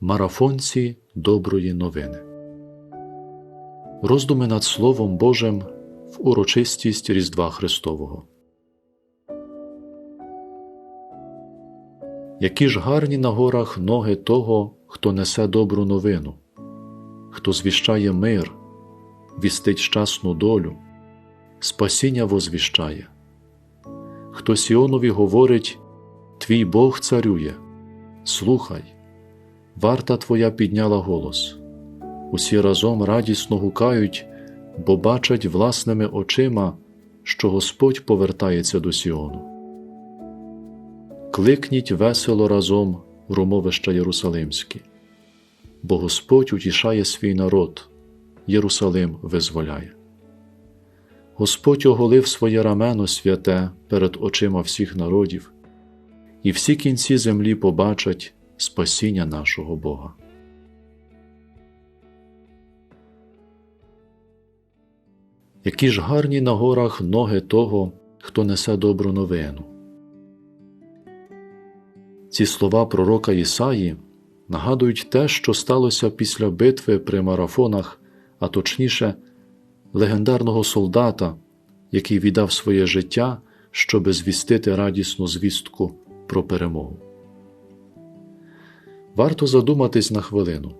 Марафонці доброї новини. Роздуми над Словом Божим в урочистість Різдва Христового. Які ж гарні на горах ноги того, хто несе добру новину, хто звіщає мир, вістить щасну долю, спасіння возвіщає, хто Сіонові говорить Твій Бог царює, слухай, варта Твоя підняла голос. Усі разом радісно гукають, бо бачать власними очима, що Господь повертається до Сіону. Кликніть весело разом громовища Єрусалимські, бо Господь утішає свій народ, Єрусалим визволяє. Господь оголив своє рамено святе перед очима всіх народів, і всі кінці землі побачать спасіння нашого Бога. Які ж гарні на горах ноги того, хто несе добру новину. Ці слова пророка Ісаї нагадують те, що сталося після битви при марафонах, а точніше, легендарного солдата, який віддав своє життя, щоби звістити радісну звістку про перемогу. Варто задуматись на хвилину,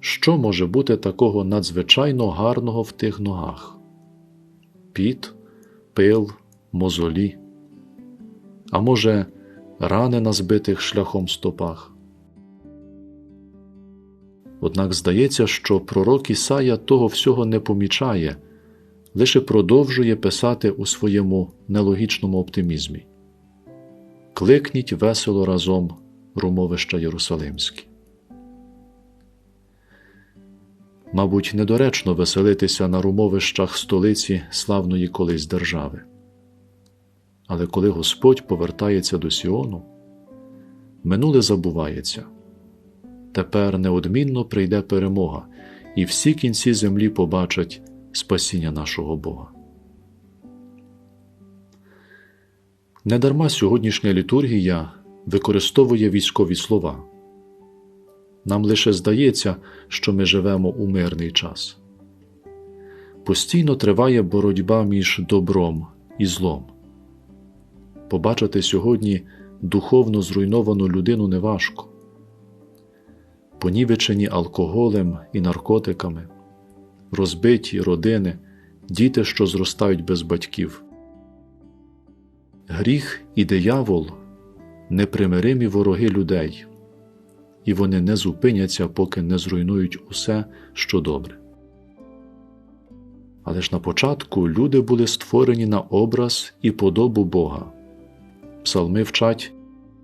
що може бути такого надзвичайно гарного в тих ногах? Піт, пил, мозолі, а може, рани на збитих шляхом стопах. Однак здається, що пророк Ісая того всього не помічає, лише продовжує писати у своєму нелогічному оптимізмі. Кликніть весело разом румовища Єрусалимські. Мабуть, недоречно веселитися на румовищах столиці славної колись держави. Але коли Господь повертається до Сіону, минуле забувається. Тепер неодмінно прийде перемога, і всі кінці землі побачать спасіння нашого Бога. Недарма сьогоднішня літургія використовує військові слова. Нам лише здається, що ми живемо у мирний час. Постійно триває боротьба між добром і злом. Побачити сьогодні духовно зруйновану людину неважко, понівечені алкоголем і наркотиками, розбиті родини, діти, що зростають без батьків. Гріх і диявол непримиримі вороги людей, і вони не зупиняться, поки не зруйнують усе, що добре. Але ж на початку люди були створені на образ і подобу Бога. Псалми вчать,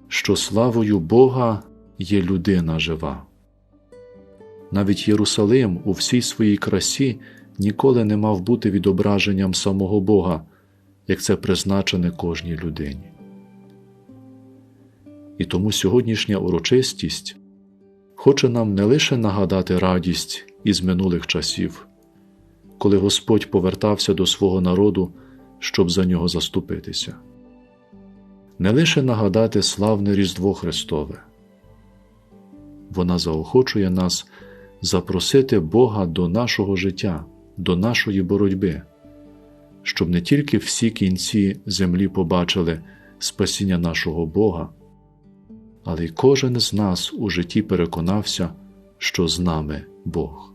що славою Бога є людина жива. Навіть Єрусалим у всій своїй красі ніколи не мав бути відображенням самого Бога, як це призначене кожній людині. І тому сьогоднішня урочистість хоче нам не лише нагадати радість із минулих часів, коли Господь повертався до свого народу, щоб за нього заступитися, не лише нагадати славне Різдво Христове. Вона заохочує нас запросити Бога до нашого життя, до нашої боротьби, щоб не тільки всі кінці землі побачили спасіння нашого Бога але й кожен з нас у житті переконався, що з нами Бог.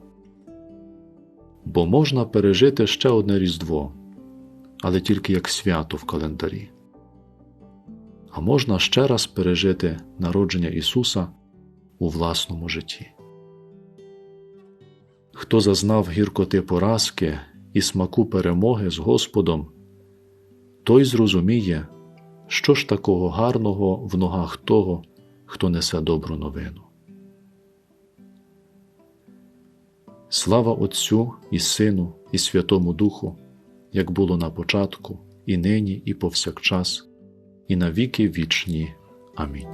Бо можна пережити ще одне Різдво, але тільки як свято в календарі. А можна ще раз пережити народження Ісуса у власному житті. Хто зазнав гіркоти поразки і смаку перемоги з Господом, той зрозуміє, що ж такого гарного в ногах того хто несе добру новину. Слава Отцю і Сину, і Святому Духу, як було на початку, і нині, і повсякчас, і на віки вічні. Амінь.